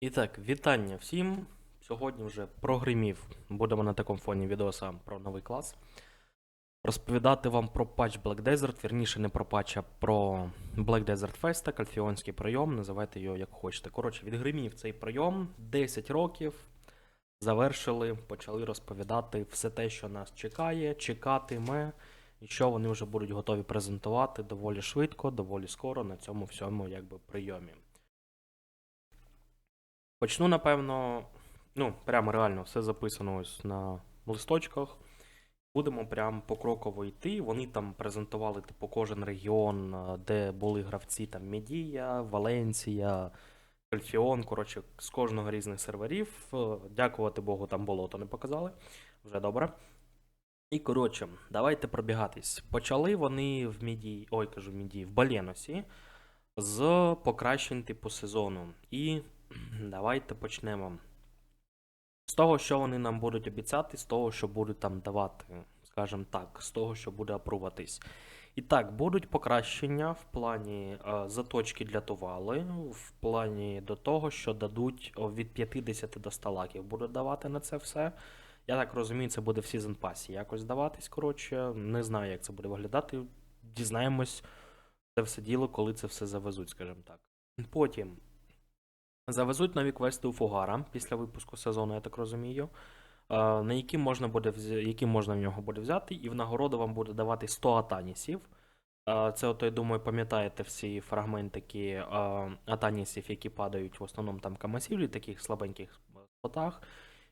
І так, вітання всім. Сьогодні вже прогримів. Будемо на такому фоні відео сам про новий клас. Розповідати вам про патч Black Desert, вірніше не про патч, а про Black Desert Festa, кальфіонський прийом, називайте його як хочете. Коротше, відгримів цей прийом 10 років. Завершили, почали розповідати все те, що нас чекає, чекатиме, і що вони вже будуть готові презентувати доволі швидко, доволі скоро на цьому всьому якби прийомі. Почну, напевно, ну, прямо реально все записано ось на листочках. Будемо прям покроково йти. Вони там презентували типу кожен регіон, е, де були гравці там Медія, Валенція, Кальфіон. Коротше, з кожного різних серверів. Е, Дякувати Богу, там болото не показали. Вже добре. І коротше, давайте пробігатись. Почали вони в Мідії, ой, кажу, Мідії, в Балєносі з покращень типу сезону. І давайте почнемо. З того, що вони нам будуть обіцяти, з того, що будуть там давати, скажімо так, з того, що буде апруватись. І так, будуть покращення в плані е, заточки для тували, в плані до того, що дадуть від 50 до 100 лаків будуть давати на це все. Я так розумію, це буде в Season Pass якось даватись. Коротше, не знаю, як це буде виглядати. Дізнаємось це все діло, коли це все завезуть, скажімо так. Потім завезуть нові квести у Фугара після випуску сезону, я так розумію. е, На які можна буде які можна в нього буде взяти, і в нагороду вам буде давати 100 атанісів. Е, Це, от, я думаю, пам'ятаєте всі фрагментики е, атанісів, які падають в основному там камасівлі, таких слабеньких спотах,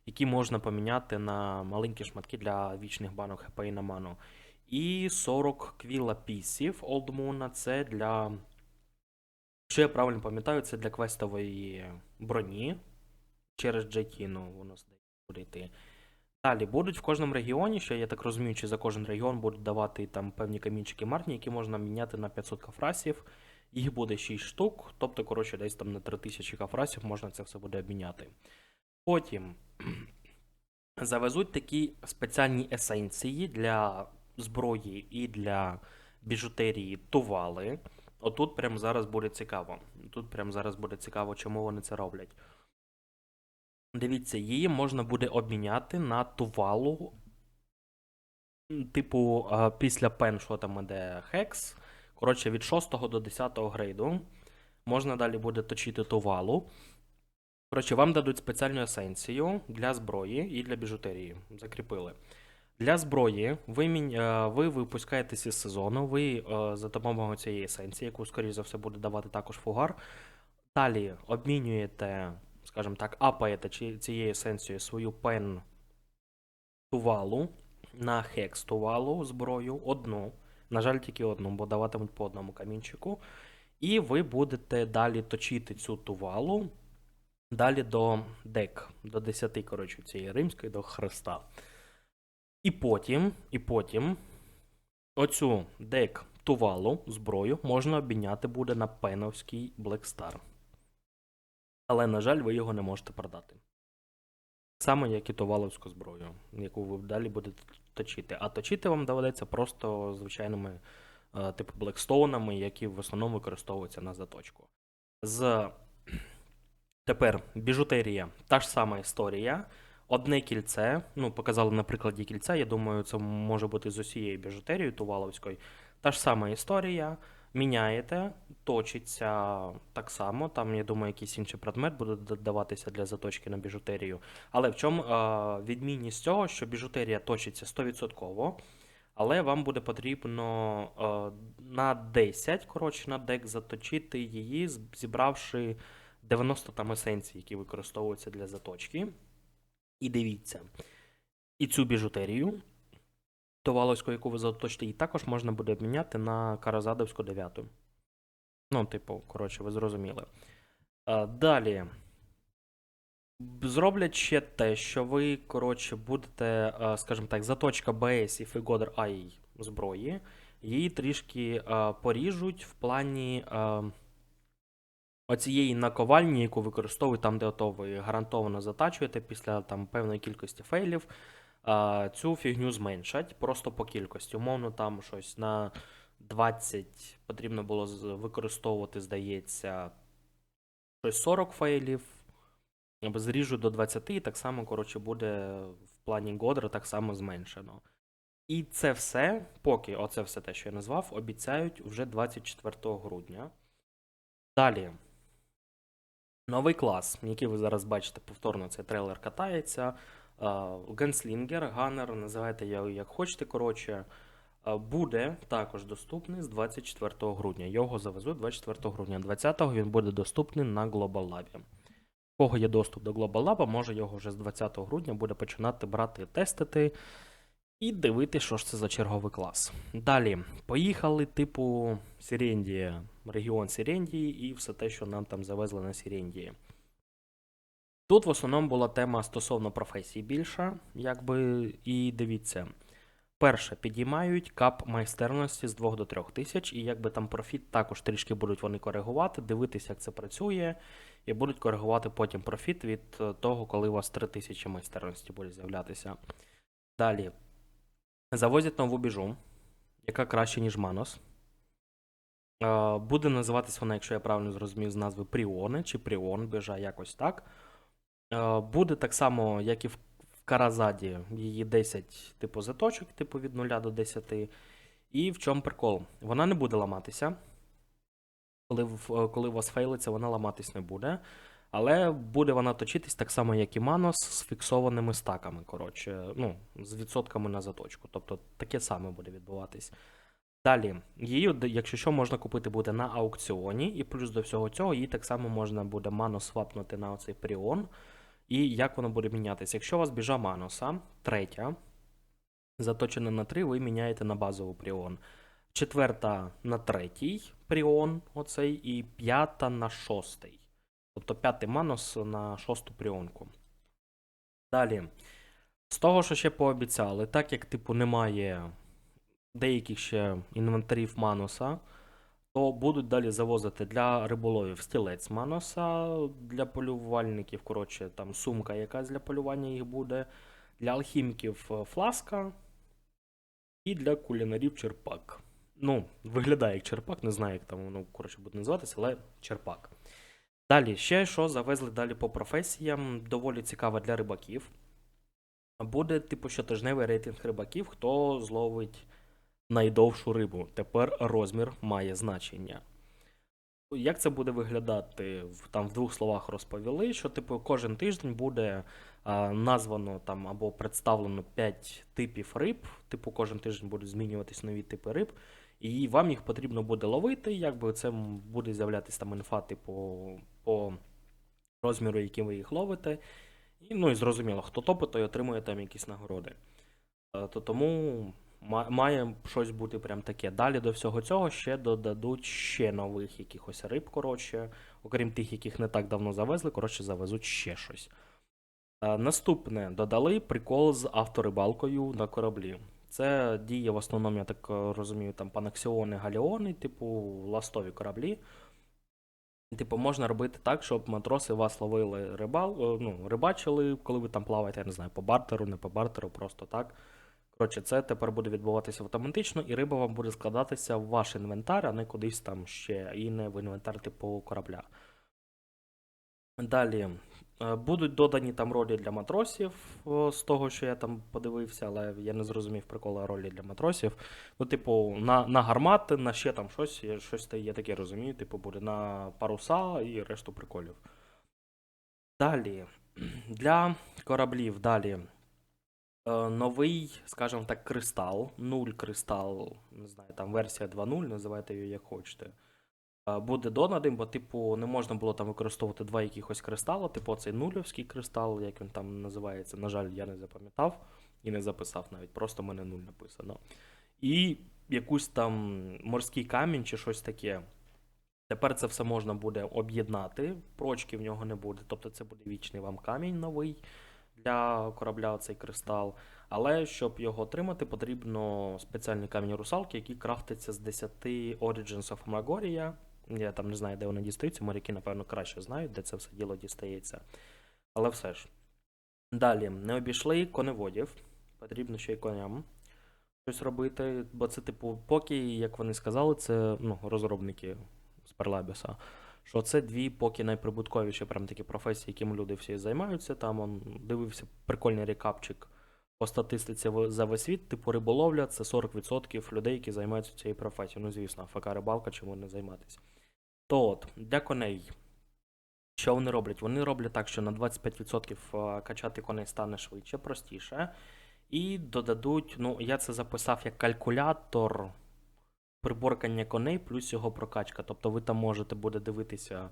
які можна поміняти на маленькі шматки для вічних банок ХП і на ману. І 40 квіла пісів Moon, це для. Якщо я правильно пам'ятаю, це для квестової броні. Через Джетіну воно здається буде йти. Далі будуть в кожному регіоні, що я так розумію, чи за кожен регіон будуть давати там певні камінчики марні, які можна міняти на 500 кафрасів. Їх буде 6 штук, тобто, коротше, десь там на 3000 кафрасів можна це все буде обміняти. Потім завезуть такі спеціальні есенції для зброї і для біжутерії тували. Отут прямо зараз буде цікаво. Тут прямо зараз буде цікаво, чому вони це роблять. Дивіться, її можна буде обміняти на тувалу. Типу, після пен, що там іде хекс. Коротше, від 6 до 10 грейду. Можна далі буде точити тувалу. Коротше, вам дадуть спеціальну есенцію для зброї і для біжутерії. Закріпили. Для зброї ви, е, ви випускаєтесь із сезону, ви е, за допомогою цієї есенції, яку, скоріш за все, буде давати також фугар. Далі обмінюєте, скажімо так, апаєте цією есенцією свою пен тувалу на хекс тувалу зброю одну. На жаль, тільки одну, бо даватимуть по одному камінчику. І ви будете далі точити цю тувалу далі до дек, до 10, коротше, цієї римської, до хреста. І потім, і потім оцю дек тувалу, зброю, можна обміняти буде на пеновський Black Star. Але, на жаль, ви його не можете продати. Само, як і туваловську зброю, яку ви далі будете точити. А точити вам доведеться просто звичайними, е, типу, блекстоунами, які в основному використовуються на заточку. З Тепер біжутерія. Та ж сама історія. Одне кільце. Ну, показали на прикладі кільця. Я думаю, це може бути з усією біжутерією Туваловською. Та ж сама історія. Міняєте, точиться так само. Там, я думаю, якийсь інший предмет буде додаватися для заточки на біжутерію. Але в чому е, відмінність цього, що біжутерія точиться 100%, але вам буде потрібно е, на 10, коротше, на дек заточити її, зібравши 90 там есенцій, які використовуються для заточки. І дивіться. І цю біжутерію, товалоську, яку ви заточите, її також можна буде обміняти на Каразадовську 9. Ну, типу, коротше, ви зрозуміли. А, далі. Зроблять ще те, що ви, коротше, будете, скажімо так, заточка БС і Фігодер Ай зброї, її трішки а, поріжуть в плані. Оцієї наковальні, яку використовують там, де ото ви гарантовано затачуєте після там певної кількості фейлів, цю фігню зменшать просто по кількості. Умовно, там щось на 20 потрібно було використовувати, здається, щось 40 фейлів. зріжу до 20, і так само, коротше, буде в плані Годра так само зменшено. І це все, поки оце все те, що я назвав, обіцяють вже 24 грудня. Далі. Новий клас, який ви зараз бачите повторно, цей трейлер катається. Генслінгер, Ганнер, називайте його як хочете. Коротше, буде також доступний з 24 грудня. Його завезуть 24 грудня. 20-го він буде доступний на Global Lab. У кого є доступ до Global Lab, може його вже з 20 грудня буде починати брати, тестити і дивитися, що ж це за черговий клас. Далі, поїхали, типу, Сірендія, регіон Сірендії і все те, що нам там завезли на Сірендії. Тут в основному була тема стосовно професій більша, якби, і дивіться. Перше, підіймають кап майстерності з 2 до 3 тисяч, і якби там профіт також трішки будуть вони коригувати, дивитися, як це працює, і будуть коригувати потім профіт від е, того, коли у вас 3 тисячі майстерності буде з'являтися. Далі. Завозять нову біжу, яка краще, ніж Манос. Е, Буде називатись вона, якщо я правильно зрозумів, з назви Пріони чи Пріон біжа, якось так. Е, Буде так само, як і в Каразаді, її 10 типу заточок, типу від 0 до 10. І в чому прикол? Вона не буде ламатися. Коли, е, коли у вас фейлиться, вона ламатись не буде. Але буде вона точитись так само, як і Манос, з фіксованими стаками, коротше, ну, з відсотками на заточку. Тобто таке саме буде відбуватись. Далі, її, якщо що, можна купити буде на аукціоні, і плюс до всього цього, її так само можна буде Манос свапнути на оцей Пріон. І як воно буде мінятися? Якщо у вас біжа Маноса, третя, заточена на 3, ви міняєте на базову Пріон. Четверта на третій Пріон, оцей, і п'ята на шостий. Тобто п'ятий Манос на шосту Пріонку. Далі. З того, що ще пообіцяли, так як, типу, немає деяких ще інвентарів Маноса, то будуть далі завозити для риболовів стілець Маноса, для полювальників, коротше, там сумка якась для полювання їх буде, для алхіміків е, фласка і для кулінарів черпак. Ну, виглядає як черпак, не знаю, як там воно коротше буде називатися, але черпак. Далі, ще що завезли далі по професіям, доволі цікаво для рибаків. Буде, типу, щотижневий рейтинг рибаків, хто зловить найдовшу рибу. Тепер розмір має значення. Як це буде виглядати? Там в двох словах розповіли, що типу кожен тиждень буде а, названо там або представлено 5 типів риб. Типу, кожен тиждень будуть змінюватись нові типи риб, і вам їх потрібно буде ловити. Якби це буде з'являтися там інфа, типу, по розміру, яким ви їх ловите. І, ну і зрозуміло, хто топить, той отримує там якісь нагороди. Е, То тому має щось бути прям таке. Далі до всього цього ще додадуть ще нових якихось риб, коротше, окрім тих, яких не так давно завезли, коротше, завезуть ще щось. Е, Наступне додали прикол з авторибалкою на кораблі. Це діє в основному, я так розумію, там панаксіони, галіони, типу ластові кораблі. Типу, можна робити так, щоб матроси вас ловили рибал, е, ну, рибачили, коли ви там плаваєте, я не знаю, по бартеру, не по бартеру, просто так. Коротше, це тепер буде відбуватися автоматично, і риба вам буде складатися в ваш інвентар, а не кудись там ще, і не в інвентар типу корабля. Далі. е, Будуть додані там ролі для матросів, з того, що я там подивився, але я не зрозумів прикола ролі для матросів. Ну, типу, на, на гармати, на ще там щось, щось я таке розумію, типу, буде на паруса і решту приколів. Далі. Для кораблів далі. Е, Новий, скажімо так, кристал, 0 кристал, не знаю, там версія 2.0, називайте її як хочете. Е, Буде доданий, бо, типу, не можна було там використовувати два якихось кристали, типу цей нульовський кристал, як він там називається. На жаль, я не запам'ятав і не записав навіть, просто в мене нуль написано. І якусь там морський камінь чи щось таке. Тепер це все можна буде об'єднати, прочки в нього не буде. Тобто це буде вічний вам камінь новий для корабля, цей кристал. Але щоб його отримати, потрібно спеціальний камінь русалки, який крафтиться з 10 Origins of Magoria. Я там не знаю, де вони дістаються, моряки, напевно, краще знають, де це все діло дістається. Але все ж. Далі, не обійшли коневодів. Потрібно ще й коням щось робити. Бо це, типу, поки, як вони сказали, це ну, розробники з Перлабіса, що це дві поки найприбутковіші прям такі професії, якими люди всі займаються. Там он дивився прикольний рекапчик по статистиці за весь світ, типу риболовля це 40% людей, які займаються цією професією. Ну, звісно, ФК рибалка, чому не займатися. То от, для коней. Що вони роблять? Вони роблять так, що на 25% качати коней стане швидше, простіше. І додадуть, ну, я це записав як калькулятор приборкання коней плюс його прокачка. Тобто ви там можете буде дивитися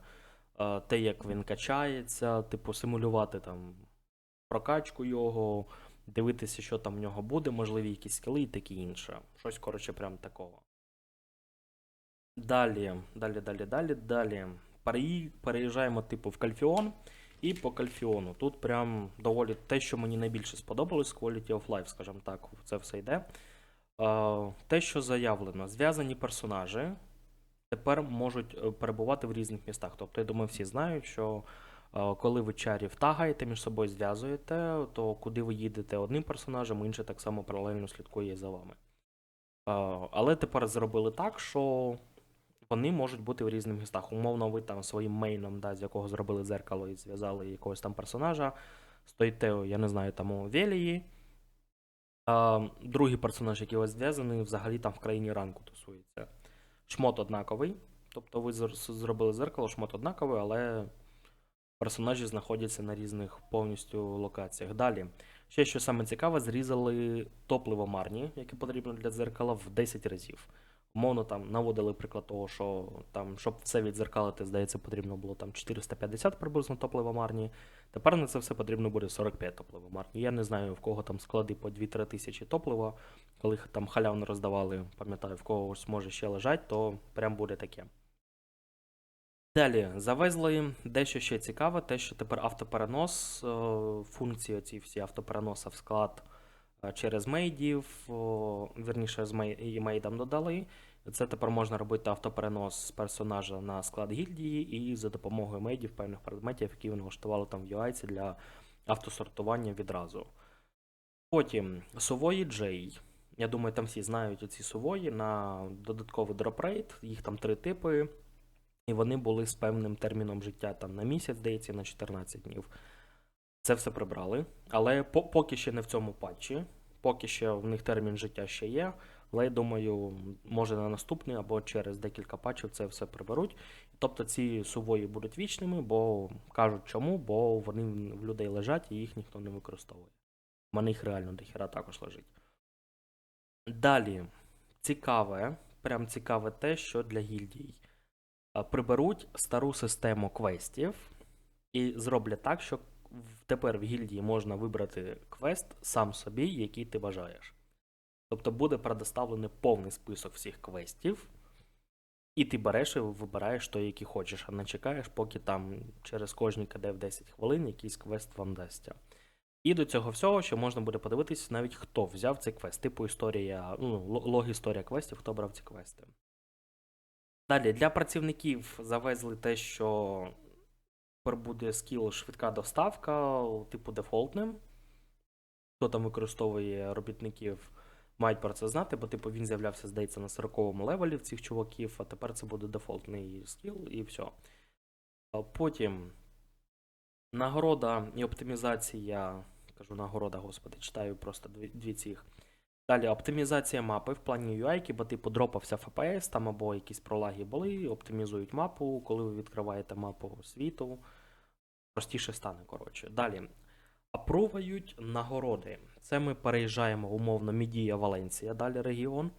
е, те, як він качається, типу, симулювати там прокачку його, дивитися, що там в нього буде, можливі якісь скіли і таке інше. Щось, коротше, прям такого. Далі, далі, далі, далі, далі. Переїжджаємо, типу, в Кальфіон. І по Кальфіону. Тут прям доволі те, що мені найбільше сподобалось, Quality of Life, скажімо так, це все йде. Те, що заявлено, зв'язані персонажі тепер можуть е, перебувати в різних містах. Тобто, я думаю, всі знають, що е, коли ви чарів тагаєте, між собою зв'язуєте, то куди ви їдете одним персонажем, інший так само паралельно слідкує за вами. Е, Але тепер зробили так, що вони можуть бути в різних містах. Умовно, ви там своїм мейном, да, з якого зробили дзеркало і зв'язали якогось там персонажа, стоїте, я не знаю, там у Велії. А, другий персонаж, який у вас зв'язаний, взагалі там в країні ранку тусується. Шмот однаковий. Тобто ви зробили зеркало, шмот однаковий, але персонажі знаходяться на різних повністю локаціях. Далі. Ще що саме цікаве, зрізали топливо марні, яке потрібно для дзеркала, в 10 разів. Умовно там наводили приклад того, що там, щоб все відзеркалити, здається, потрібно було там 450 приблизно топлива марні. Тепер на це все потрібно буде 45 топлива марні. Я не знаю, в кого там склади по 2-3 тисячі топлива. Коли там халявно роздавали, пам'ятаю, в когось може ще лежать, то прям буде таке. Далі завезли дещо ще цікаве, те, що тепер автоперенос, е, функції ці всі автопереноса в склад через мейдів, о, вірніше з мей, мейдам додали. Це тепер можна робити автоперенос персонажа на склад гільдії і за допомогою мейдів певних предметів, які вони влаштували там в UI для автосортування відразу. Потім сувої J. Я думаю, там всі знають оці сувої на додатковий дропрейт, їх там три типи. І вони були з певним терміном життя там на місяць, здається, на 14 днів. Це все прибрали. Але по- поки ще не в цьому патчі, поки ще в них термін життя ще є. Але я думаю, може на наступний або через декілька патчів це все приберуть. Тобто ці сувої будуть вічними, бо кажуть чому, бо вони в людей лежать і їх ніхто не використовує. У мене їх реально дохіра також лежить. Далі, цікаве, прям цікаве те, що для гільдій. Приберуть стару систему квестів і зроблять так, що тепер в гільдії можна вибрати квест сам собі, який ти бажаєш. Тобто буде предоставлений повний список всіх квестів, і ти береш і вибираєш той, який хочеш, а не чекаєш, поки там через кожні КД в 10 хвилин якийсь квест вам дасться. І до цього всього ще можна буде подивитися навіть хто взяв цей квест, типу історія, ну, ло- лог історія квестів, хто брав ці квести. Далі для працівників завезли те, що тепер буде скіл швидка доставка, типу дефолтним. Хто там використовує робітників, мають про це знати, бо типу він з'являвся, здається, на 40-му левелі в цих чуваків, а тепер це буде дефолтний скіл і все. Потім нагорода і оптимізація. Кажу нагорода, господи, читаю просто дві, дві цих. Далі оптимізація мапи в плані UI, бо типу дропався FPS там або якісь пролаги були, оптимізують мапу, коли ви відкриваєте мапу світу. Простіше стане, коротше. Далі. Апрувають нагороди. Це ми переїжджаємо умовно Мідія Валенція, далі регіон.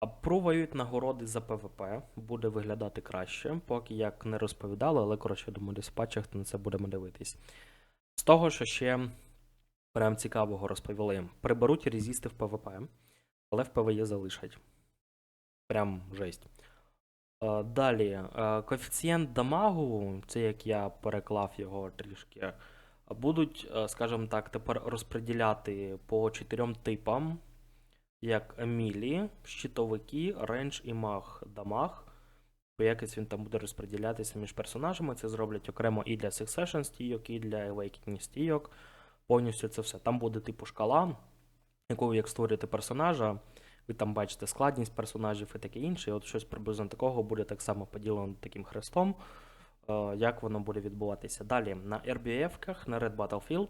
Апрувають нагороди за ПВП. Буде виглядати краще, поки як не розповідали, але коротше, думаю, десь в патчах на це будемо дивитись. З того, що ще прям цікавого розповіли. Приберуть резісти в ПВП, але в ПВЕ залишать. Прям жесть. Е, Далі, е, коефіцієнт дамагу, це як я переклав його трішки, будуть, е, скажімо так, тепер розподіляти по чотирьом типам, як Емілі, щитовики, рейндж і маг дамаг. Бо якось він там буде розподілятися між персонажами. Це зроблять окремо і для Succession стійок, і для Awakening стійок. Повністю це все. Там буде типу шкала, яку як створюєте персонажа. Ви там бачите складність персонажів і таке інше. І от щось приблизно такого буде так само поділено таким хрестом. е, як воно буде відбуватися. Далі на RBF-ках, на Red Battlefield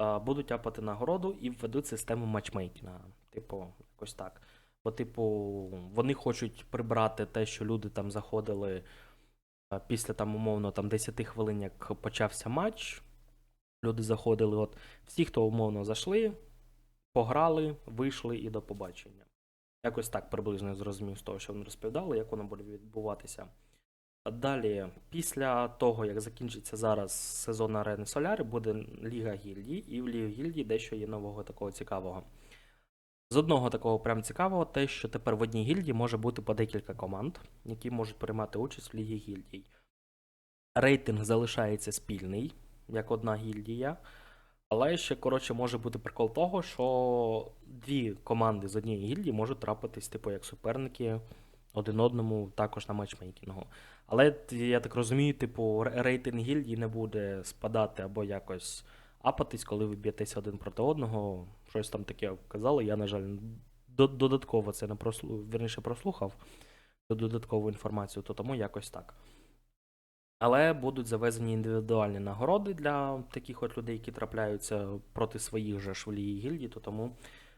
е, будуть апати нагороду і введуть систему матчмейкінга. Типу, якось так. Бо, типу, вони хочуть прибрати те, що люди там заходили е, після там, умовно, там 10 хвилин, як почався матч. Люди заходили, от всі, хто умовно зайшли, пограли, вийшли і до побачення. Якось так приблизно зрозумів з того, що вони розповідали, як воно буде відбуватися. Далі, після того, як закінчиться зараз сезон арени Соляри, буде Ліга Гільдій, і в Лігі Гільдій дещо є нового такого цікавого. З одного такого прям цікавого, те, що тепер в одній гільдії може бути по декілька команд, які можуть приймати участь в Лігі Гільдій. Рейтинг залишається спільний, як одна гільдія. Але ще, коротше, може бути прикол того, що дві команди з однієї гільдії можуть трапитись, типу, як суперники один одному також на матчмейкінгу. Але я так розумію, типу, рейтинг гільдії не буде спадати або якось апатись, коли ви б'єтеся один проти одного. Щось там таке казали. Я, на жаль, додатково це не прослу... вірніше прослухав додаткову інформацію, то тому якось так. Але будуть завезені індивідуальні нагороди для таких от людей, які трапляються проти своїх же в гільдії, то тому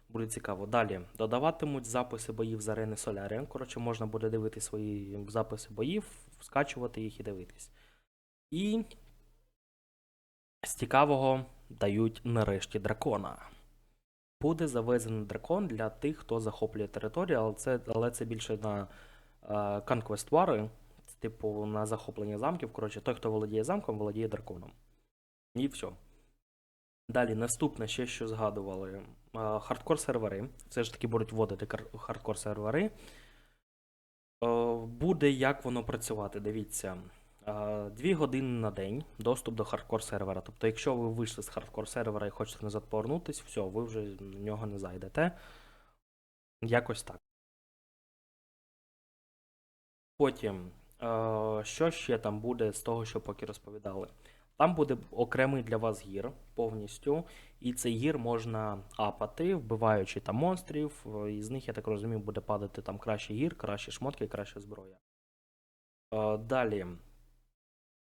буде цікаво. Далі додаватимуть записи боїв з арени Солярі. Коротше, можна буде дивити свої записи боїв, скачувати їх і дивитись. І з цікавого дають нарешті дракона. Буде завезений дракон для тих, хто захоплює територію, але це, але це більше на е, Conquest War, типу на захоплення замків. Коротше, той, хто володіє замком, володіє драконом. І все. Далі, наступне, ще що згадували. Хардкор сервери. Все ж таки будуть вводити хардкор сервери. Е, Буде як воно працювати. Дивіться. Е, Дві години на день доступ до хардкор сервера. Тобто, якщо ви вийшли з хардкор сервера і хочете назад повернутись, все, ви вже на нього не зайдете. Якось так. Потім, що ще там буде з того, що поки розповідали? Там буде окремий для вас гір повністю, і цей гір можна апати, вбиваючи там монстрів. е, І з них, я так розумію, буде падати там кращий гір, кращі шмотки, краща зброя. Е, Далі.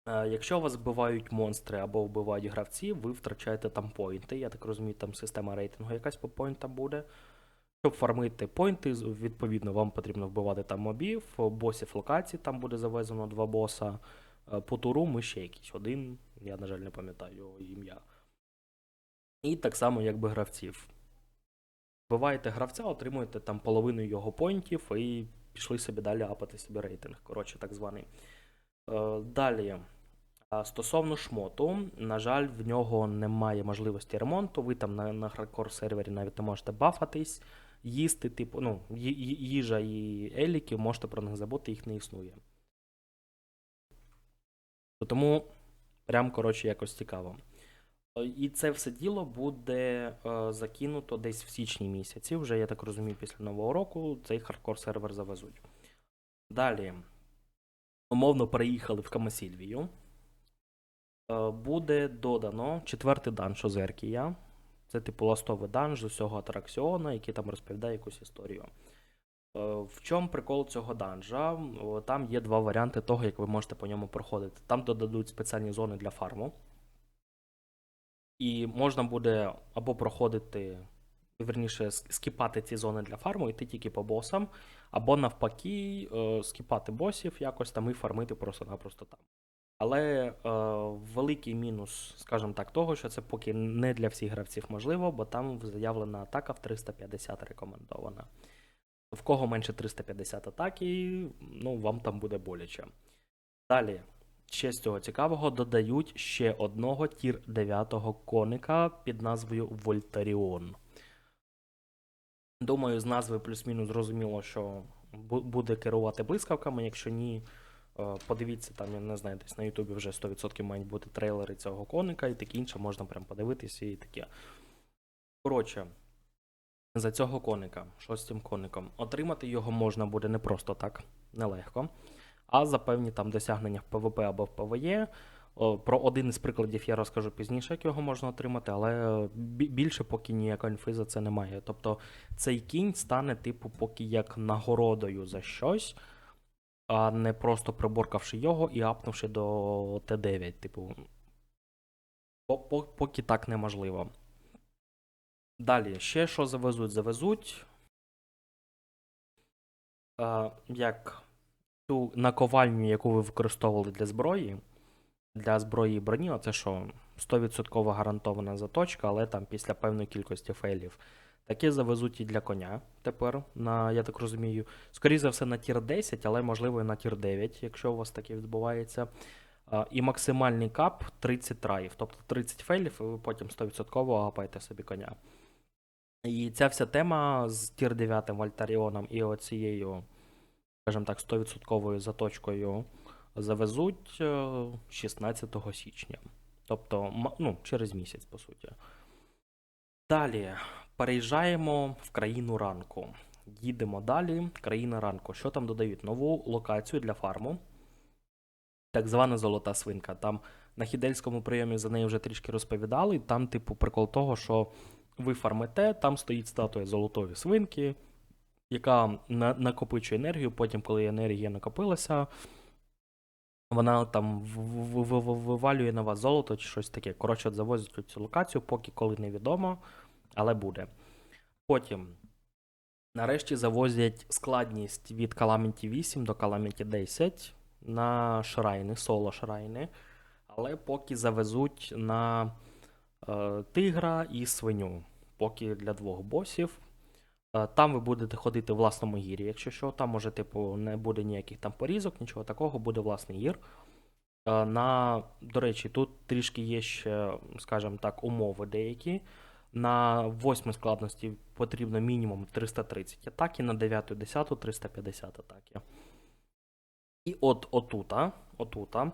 Е, Якщо вас вбивають монстри або вбивають гравці, ви втрачаєте там поінти. Я так розумію, там система рейтингу якась по поінтам буде. Щоб фармити поінти, відповідно, вам потрібно вбивати там мобів, босів локацій, там буде завезено два боса. Е, По туру ми ще якийсь один, я, на жаль, не пам'ятаю його ім'я. І так само, якби гравців. Вбиваєте гравця, отримуєте там половину його поінтів і пішли собі далі апати собі рейтинг. Коротше, так званий. Е, Далі. Стосовно шмоту, на жаль, в нього немає можливості ремонту. Ви там на, на хардкор сервері навіть не можете бафатись, їсти, типу, ну, їжа і еліки, можете про них забути, їх не існує. Тому прям, коротше, якось цікаво. Е, І це все діло буде е, закинуто десь в січні місяці. Вже, я так розумію, після Нового року цей хардкор сервер завезуть. Далі. Умовно переїхали в Камасільвію. Е, Буде додано четвертий данж Озеркія. Це типу ластовий данж з усього атракціону, який там розповідає якусь історію. Е, В чому прикол цього данжа? Там є два варіанти того, як ви можете по ньому проходити. Там додадуть спеціальні зони для фарму. І можна буде або проходити, верніше, скіпати ці зони для фарму, йти тільки по босам, або навпаки, е, скіпати босів якось там і фармити просто-напросто там. Але е, великий мінус, скажімо так, того, що це поки не для всіх гравців можливо, бо там заявлена атака в 350 рекомендована. В кого менше 350 атаки, ну вам там буде боляче. Далі, ще з цього цікавого, додають ще одного тір 9 коника під назвою Вольтаріон. Думаю, з назви плюс-мінус зрозуміло, що буде керувати блискавками. Якщо ні, подивіться, там, я не знаю, десь на Ютубі вже 100% мають бути трейлери цього коника і таке інше, можна прям подивитися і таке. Коротше, за цього коника, що з цим коником? Отримати його можна буде не просто так, нелегко, а за певні там досягнення в ПВП або в ПВЕ. Про один із прикладів я розкажу пізніше, як його можна отримати, але більше поки ніякої інфи за це немає. Тобто цей кінь стане, типу, поки як нагородою за щось. А не просто приборкавши його і апнувши до Т9. Типу, по- по- поки так неможливо. Далі, ще що завезуть? Завезуть. Як ту наковальню, яку ви використовували для зброї. Для зброї і броні, оце що 100% гарантована заточка, але там після певної кількості фейлів. Такі завезуть і для коня тепер, на, я так розумію. Скоріше за все, на тір 10, але можливо і на тір 9, якщо у вас таке відбувається. І максимальний кап 30 траїв, тобто 30 фейлів, і ви потім 100% гапаєте собі коня. І ця вся тема з тір 9 Вольтаріоном і оцією, скажімо так, 100% заточкою завезуть е, 16 січня. Тобто, ну, через місяць, по суті. Далі переїжджаємо в країну ранку. Їдемо далі. Країна ранку. Що там додають? Нову локацію для фарму. Так звана золота свинка. Там на хідельському прийомі за неї вже трішки розповідали. Там, типу, прикол того, що ви фармите, там стоїть статуя золотої свинки, яка на- накопичує енергію. Потім, коли енергія накопилася, вона там вивалює на вас золото чи щось таке. Коротше, от завозять цю локацію, поки коли невідомо, але буде. Потім, нарешті, завозять складність від Calamity 8 до Calamity 10 на шрайни, соло шрайни, але поки завезуть на е, тигра і свиню. Поки для двох босів. Е, Там ви будете ходити в власному гірі, якщо що. Там може, типу, не буде ніяких там порізок, нічого такого, буде власний гір. Е, На, до речі, тут трішки є ще, скажімо так, умови деякі. На восьмій складності потрібно мінімум 330 атак, і на 9 10 350 атаки. І от отута, отута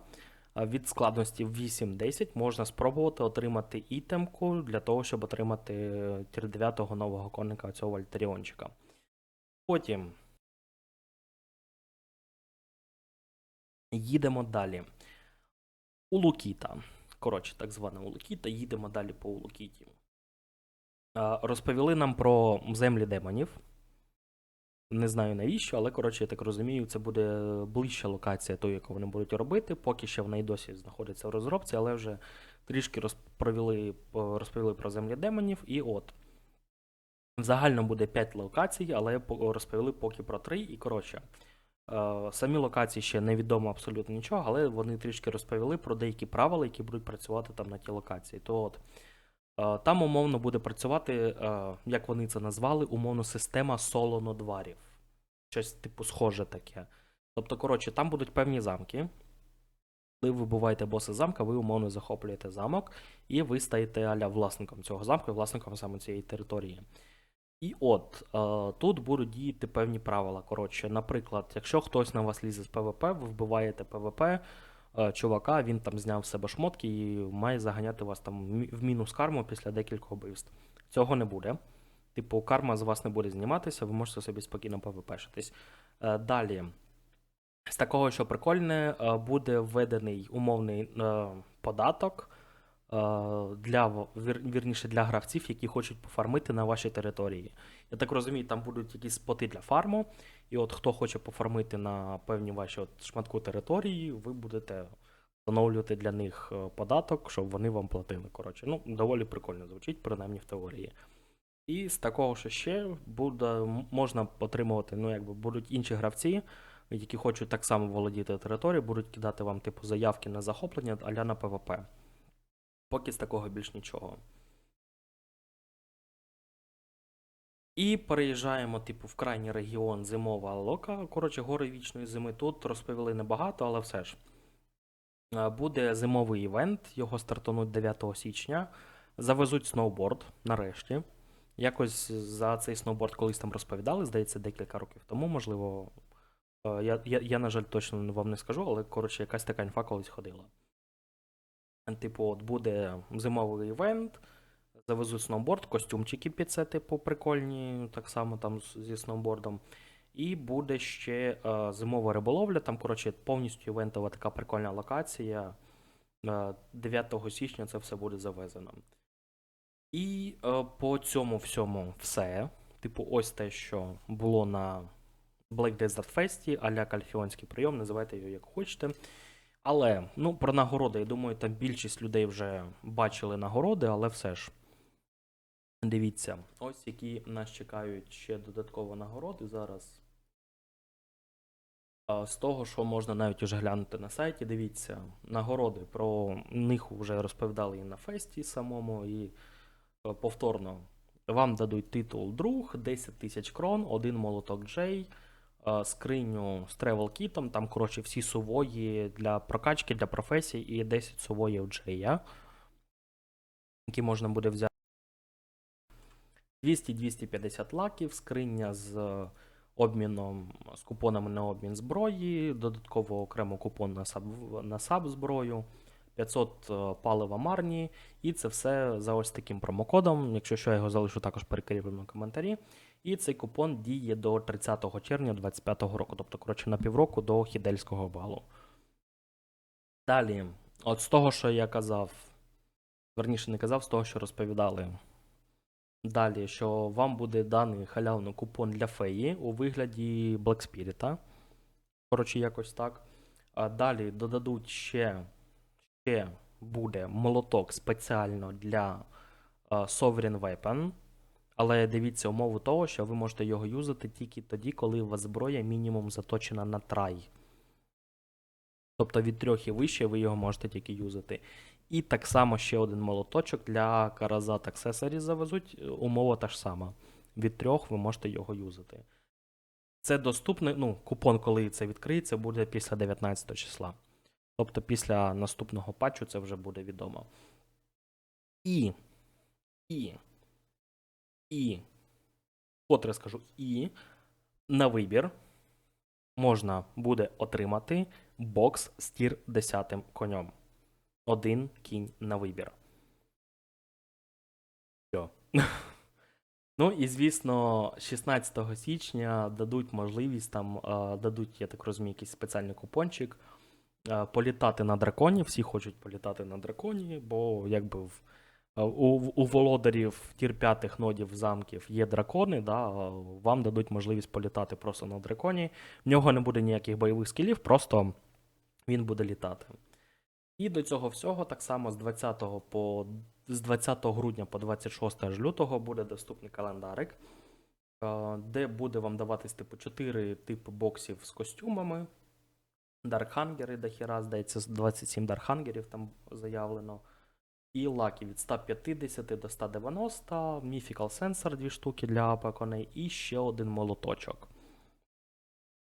від складності 8-10 можна спробувати отримати ітемку для того, щоб отримати тір 9 нового конника цього Вольтеріончика. Потім їдемо далі. Улукіта. Коротше, так звана Улукіта, їдемо далі по Улукіті. А, Розповіли нам про землі демонів. Не знаю навіщо, але коротше, я так розумію, це буде ближча локація тої, яку вони будуть робити. Поки що в неї досі знаходиться в розробці, але вже трішки розповіли, розповіли про землі демонів. І от. В загальному буде 5 локацій, але розповіли поки про 3. І коротше, е, самі локації ще невідомо абсолютно нічого, але вони трішки розповіли про деякі правила, які будуть працювати там на ті локації. То от. Е, Там умовно буде працювати, е, як вони це назвали, умовно система солонодварів. Щось типу схоже таке. Тобто, коротше, там будуть певні замки. Коли ви буваєте боси замка, ви умовно захоплюєте замок, і ви стаєте аля власником цього замку і власником саме цієї території. І от е, тут будуть діяти певні правила. Коротше, наприклад, якщо хтось на вас лізе з ПВП, ви вбиваєте ПВП, чувака, він там зняв з себе шмотки і має заганяти вас там в мінус карму після декількох вбивств. Цього не буде. Типу, карма з вас не буде зніматися, ви можете собі спокійно ПВПшитись. Е, Далі. З такого, що прикольне, е, буде введений умовний е, податок е, для вірніше для гравців, які хочуть пофармити на вашій території. Я так розумію, там будуть якісь споти для фарму, і от хто хоче пофармити на певні ваші от шматку території, ви будете встановлювати для них е, податок, щоб вони вам платили. Коротше, ну, доволі прикольно звучить, принаймні в теорії. І з такого, що ще буде, можна отримувати, ну, якби будуть інші гравці, які хочуть так само володіти територією, будуть кидати вам, типу, заявки на захоплення аля на ПВП. Поки з такого більш нічого. І переїжджаємо, типу, в крайній регіон зимова лока. Коротше, гори вічної зими. Тут розповіли небагато, але все ж. Е, Буде зимовий івент, його стартануть 9 січня. Завезуть сноуборд нарешті. Якось за цей сноуборд колись там розповідали, здається, декілька років тому, можливо. Е, Я, я, я на жаль, точно вам не скажу, але коротше, якась така інфа колись ходила. Типу, от буде зимовий івент, завезуть сноуборд, костюмчики під це, типу, прикольні, так само там зі сноубордом. І буде ще е, зимова риболовля, там, коротше, повністю івентова така прикольна локація. Е, 9 січня це все буде завезено. І е, по цьому всьому все. Типу, ось те, що було на Black Desert Fest, а-ля Кальфіонський прийом, називайте його як хочете. Але ну, про нагороди, я думаю, там більшість людей вже бачили нагороди, але все ж. Дивіться, ось які нас чекають ще додатково нагороди зараз. З того, що можна навіть уже глянути на сайті, дивіться, нагороди про них вже розповідали і на фесті самому, і е, повторно. Вам дадуть титул друг, 10 тисяч крон, один молоток Джей, е, скриню з тревел кітом, там, коротше, всі сувої для прокачки, для професій і 10 сувоїв Джея, які можна буде взяти. 200-250 лаків, скриня з е, обміном з купонами на обмін зброї, додатково окремо купон на саб, на саб зброю, 500 е, палива марні, і це все за ось таким промокодом. Якщо що, я його залишу також перекріплено в коментарі. І цей купон діє до 30 червня 2025 року, тобто, коротше, на півроку до хідельського балу. Далі, от з того, що я казав, верніше не казав, з того, що розповідали. Далі, що вам буде даний халявний купон для феї у вигляді Black Spirit. Коротше, якось так. А далі додадуть ще, ще буде молоток спеціально для Sovereign Weapon. Але дивіться умову того, що ви можете його юзати тільки тоді, коли у вас зброя мінімум заточена на трай. Тобто від трьох і вище ви його можете тільки юзати. І так само ще один молоточок для Karazat Accessories завезуть. Умова та ж сама. Від трьох ви можете його юзати. Це доступний, ну, купон, коли це відкриється, буде після 19 числа. Тобто після наступного патчу це вже буде відомо. І. І. І. Котре скажу, і на вибір можна буде отримати бокс з тір 10 конем. Один кінь на вибір. Все. Ну і звісно, 16 січня дадуть можливість там, дадуть, я так розумію, якийсь спеціальний купончик. Політати на драконі. Всі хочуть політати на драконі, бо якби в, у, у володарів тір 5 нодів замків є дракони, да, вам дадуть можливість політати просто на драконі. В нього не буде ніяких бойових скілів, просто він буде літати. І до цього всього, так само з 20 по з 20 грудня по 26 аж лютого буде доступний календарик, е, де буде вам даватись типу 4 типи боксів з костюмами. Даркхангери до хіра, здається, 27 даркхангерів там заявлено. І лаки від 150 до 190, Mythical Sensor 2 штуки для коней, і ще один молоточок.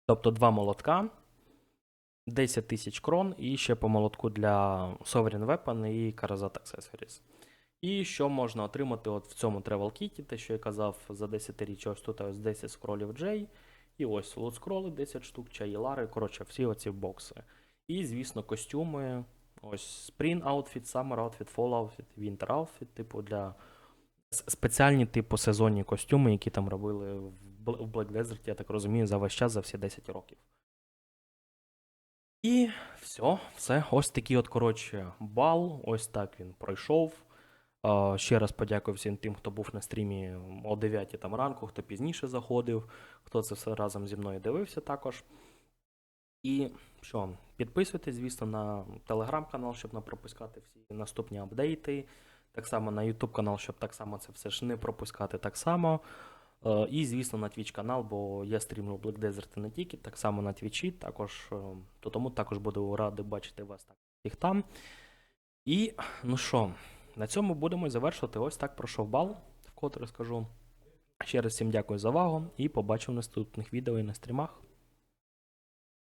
Тобто два молотка, 10 тисяч крон і ще по молотку для Sovereign Weapon і Karazat Accessories. І що можна отримати от в цьому Travel Kit, те, що я казав, за 10 річ, ось тут ось 10 скролів J, і ось лут скроли 10 штук, чаї Лари, коротше, всі оці бокси. І, звісно, костюми. Ось Spring Outfit, Summer Outfit, Fall Outfit, Winter Outfit, типу для спеціальні типу сезонні костюми, які там робили в Black Desert, я так розумію, за весь час, за всі 10 років. І все, все. Ось такий от, коротше, бал. Ось так він пройшов. Ще раз подякую всім тим, хто був на стрімі о 9 там ранку, хто пізніше заходив, хто це все разом зі мною дивився також. І що, підписуйтесь, звісно, на телеграм-канал, щоб не пропускати всі наступні апдейти. Так само на YouTube канал, щоб так само це все ж не пропускати так само. Е, І, звісно, на Twitch канал, бо я стрімлю Black Desert і не тільки, так само на Twitch, також, е, то тому також буду радий бачити вас так, всіх там. І ну що, на цьому будемо завершувати. Ось так пройшов бал, вкотре скажу. Ще раз всім дякую за увагу і побачимо в наступних відео і на стрімах.